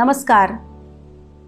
नमस्कार.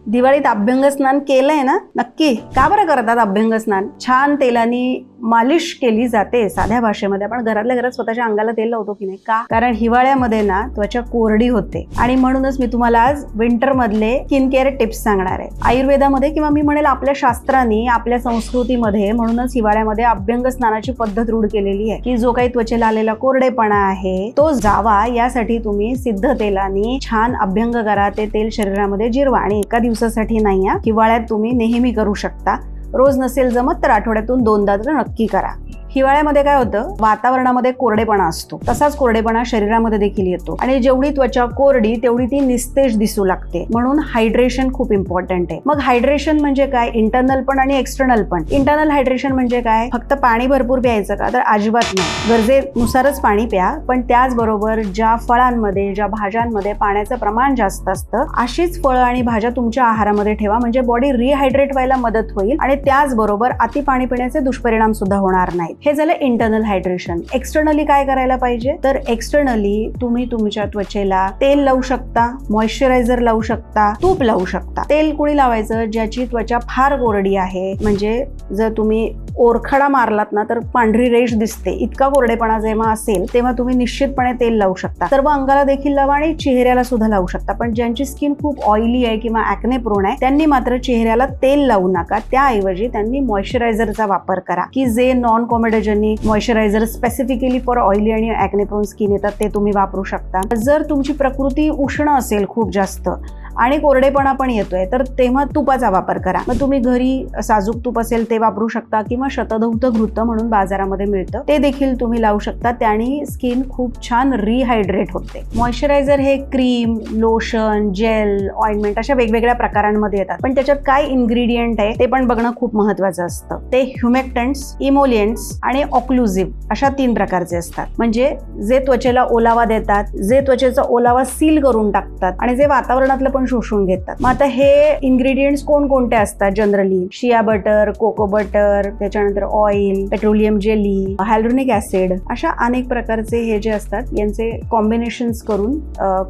दिवाळीत अभ्यंग स्नान केलंय ना? नक्की. का बरं करतात अभ्यंग स्नान छान तेलानी मालिश केली जाते साध्या भाषेमध्ये. आपण घरातल्या घरात स्वतःच्या अंगाला तेल लावतो की नाही? का? कारण हिवाळ्यामध्ये ना त्वचा कोरडी होते. आणि म्हणूनच मी तुम्हाला आज विंटर मधले स्किन केअर टिप्स सांगणार आहे. आयुर्वेदामध्ये किंवा मी म्हणेल आपल्या शास्त्रांनी आपल्या संस्कृतीमध्ये म्हणूनच हिवाळ्यामध्ये अभ्यंग स्नानाची पद्धत रूढ केलेली आहे की जो काही त्वचेला आलेला कोरडेपणा आहे तो जावा. यासाठी तुम्ही सिद्ध तेलाने छान अभ्यंग करा. ते तेल शरीरामध्ये जिरवा. आणि एका दिवसासाठी नाही हिवाळ्यात तुम्ही नेहमी करू शकता. रोज नसेल जमत तर आठवड्यातून दोनदा तर नक्की करा. हिवाळ्यामध्ये काय होतं? वातावरणामध्ये कोरडेपणा असतो. तसाच कोरडेपणा शरीरामध्ये देखील येतो. आणि जेवढी त्वचा कोरडी तेवढी ती निस्तेज दिसू लागते. म्हणून हायड्रेशन खूप इम्पॉर्टंट आहे. मग हायड्रेशन म्हणजे काय? इंटरनल पण आणि एक्सटर्नल पण. इंटरनल हायड्रेशन म्हणजे काय? फक्त पाणी भरपूर प्यायचं का? तर अजिबात नाही. गरजेनुसारच पाणी प्या. पण त्याचबरोबर ज्या फळांमध्ये ज्या भाज्यांमध्ये पाण्याचं प्रमाण जास्त असतं अशीच फळं आणि भाज्या तुमच्या आहारामध्ये ठेवा. म्हणजे बॉडी रिहायड्रेट व्हायला मदत होईल. आणि त्याचबरोबर अति पाणी पिण्याचे दुष्परिणाम सुद्धा होणार नाहीत. हे झालं इंटरनल हायड्रेशन एक्सटर्नली काय करायला पाहिजे? तर एक्सटर्नली तुम्ही तुमच्या त्वचेला तेल लावू शकता मॉइश्चरायझर लावू शकता तूप लावू शकता. तेल कुणी लावायचं? ज्याची त्वचा फार कोरडी आहे. म्हणजे जर तुम्ही ओरखडा मारलात ना तर पांढरी रेष दिसते. इतका कोरडेपणा जेव्हा असेल तेव्हा तुम्ही निश्चितपणे तेल लावू शकता. सर्व अंगाला देखील लावा आणि चेहऱ्याला सुद्धा लावू शकता. पण ज्यांची स्किन खूप ऑइली आहे किंवा ऍक्ने प्रोण आहे त्यांनी मात्र चेहऱ्याला तेल लावू नका. त्याऐवजी त्यांनी मॉइश्चरायझरचा वापर करा. की जे non comedogenic moisturizer specifically for oily आणि ऍक्ने प्रोन स्किन येतात ते तुम्ही वापरू शकता. जर तुमची प्रकृती उष्ण असेल खूप जास्त आणि कोरडेपणा पण येतोय. तर तेव्हा तुपाचा वापर करा. मग तुम्ही घरी साजूक तूप असेल ते वापरू शकता किंवा शतधौत घृत म्हणून बाजारामध्ये मिळतं. ते देखील तुम्ही लावू शकता. त्याने स्किन खूप छान रिहायड्रेट होते. मॉइश्चरायझर हे क्रीम लोशन जेल ऑइंटमेंट अशा वेगवेगळ्या प्रकारांमध्ये येतात. पण त्याच्यात काय इन्ग्रेडियंट आहे ते पण बघणं खूप महत्वाचं असतं. ते ह्युमेक्टन्स इमोलियंट्स आणि ऑक्लुझिव्ह अशा तीन प्रकारचे असतात. म्हणजे जे त्वचेला ओलावा देतात जे त्वचेचा ओलावा सील करून टाकतात आणि जे वातावरणातलं पण शोषून घेतात. मग आता हे इन्ग्रेडियंट्स कोणकोणते असतात generally shea butter cocoa butter त्याच्यानंतर oil petroleum jelly hyaluronic acid अशा अनेक प्रकारचे हे जे असतात यांचे कॉम्बिनेशन करून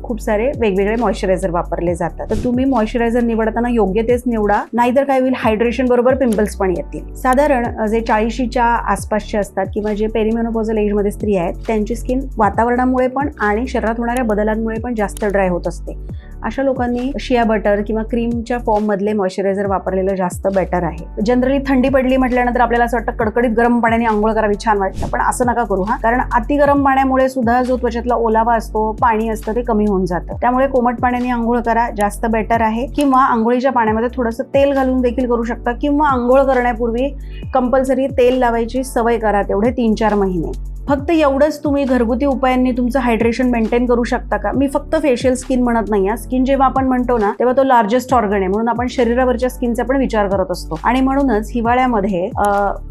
खूप सारे वेगवेगळे मॉइश्चरायझर वापरले जातात. तर तुम्ही मॉइश्चरायझर निवडताना योग्य तेच निवडा. नाहीतर काय होईल? हायड्रेशन बरोबर पिंपल्स पण येतील. साधारण जे चाळीशीच्या आसपासचे असतात किंवा जे पेरिमोनोपोजल एजमध्ये स्त्री आहेत त्यांची स्किन वातावरणामुळे पण आणि शरीरात होणाऱ्या बदलांमुळे पण जास्त ड्राय होत असते. अशा लोकांनी शिया बटर किंवा क्रीमच्या फॉर्म मधले मॉइश्चरायझर वापरलेलं जास्त बेटर आहे. जनरली थंडी पडली म्हटल्यानंतर आपल्याला असं वाटतं कडकडीत गरम पाण्याने आंघोळ करावी छान वाटतं. पण असं नका करू हा. कारण अति गरम पाण्यामुळे सुद्धा जो त्वचेतला ओलावा असतो पाणी असतं ते कमी होऊन जातं. त्यामुळे कोमट पाण्याने आंघोळ करा जास्त बेटर आहे. किंवा आंघोळीच्या पाण्यामध्ये थोडंसं तेल घालून देखील करू शकता. किंवा आंघोळ करण्यापूर्वी कंपल्सरी तेल लावायची सवय करा तेवढे तीन चार महिने. फक्त एवढंच तुम्ही घरगुती उपायांनी तुमचं हायड्रेशन मेंटेन करू शकता का? मी फक्त फेशियल स्किन म्हणत नाही आहे स्किन जेव्हा आपण म्हणतो ना तेव्हा तो लार्जेस्ट ऑर्गन आहे. म्हणून आपण शरीरावरच्या स्किनचा पण विचार करत असतो. आणि म्हणूनच हिवाळ्यामध्ये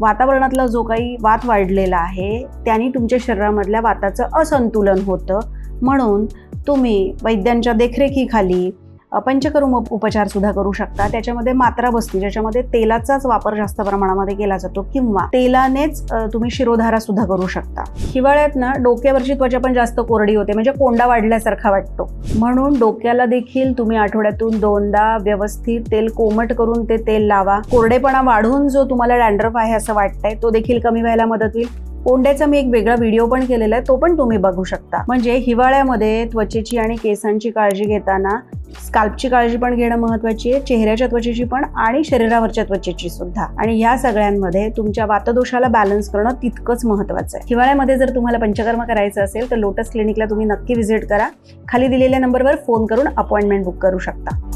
वातावरणातला जो काही वात वाढलेला आहे त्याने तुमच्या शरीरामधल्या वाताचं असंतुलन होतं. म्हणून तुम्ही वैद्यांच्या देखरेखीखाली पंचकर्म उप- उपचार सुद्धा करू शकता. त्याच्यामध्ये मात्रा बसते ज्याच्यामध्ये तेलाचाच वापर जास्त प्रमाणामध्ये केला जातो किंवा तेलानेच तुम्ही शिरोधारा सुद्धा करू शकता. हिवाळ्यात ना डोक्यावरची त्वचा पण जास्त कोरडी होते म्हणजे कोंडा वाढल्यासारखा वाटतो. म्हणून डोक्याला देखील तुम्ही आठवड्यातून दोनदा व्यवस्थित तेल कोमट करून ते तेल लावा. कोरडेपणा वाढून जो तुम्हाला डॅन्ड्रफ आहे असं वाटतंय तो देखील कमी व्हायला मदत होईल. कोंड्याचा मी एक वेगळा व्हिडिओ पण केलेला आहे तो पण तुम्ही बघू शकता. म्हणजे हिवाळ्यामध्ये त्वचेची आणि केसांची काळजी घेताना स्काल्पची काळजी पण घेणं महत्वाची आहे चेहऱ्याच्या त्वचेची पण आणि शरीरावरच्या त्वचेची सुद्धा. आणि ह्या सगळ्यांमध्ये तुमच्या वातदोषाला बॅलन्स करणं तितकंच महत्वाचं आहे. हिवाळ्यामध्ये जर तुम्हाला पंचकर्म करायचं असेल तर लोटस क्लिनिकला तुम्ही नक्की व्हिजिट करा. खाली दिलेल्या नंबरवर फोन करून अपॉइंटमेंट बुक करू शकता.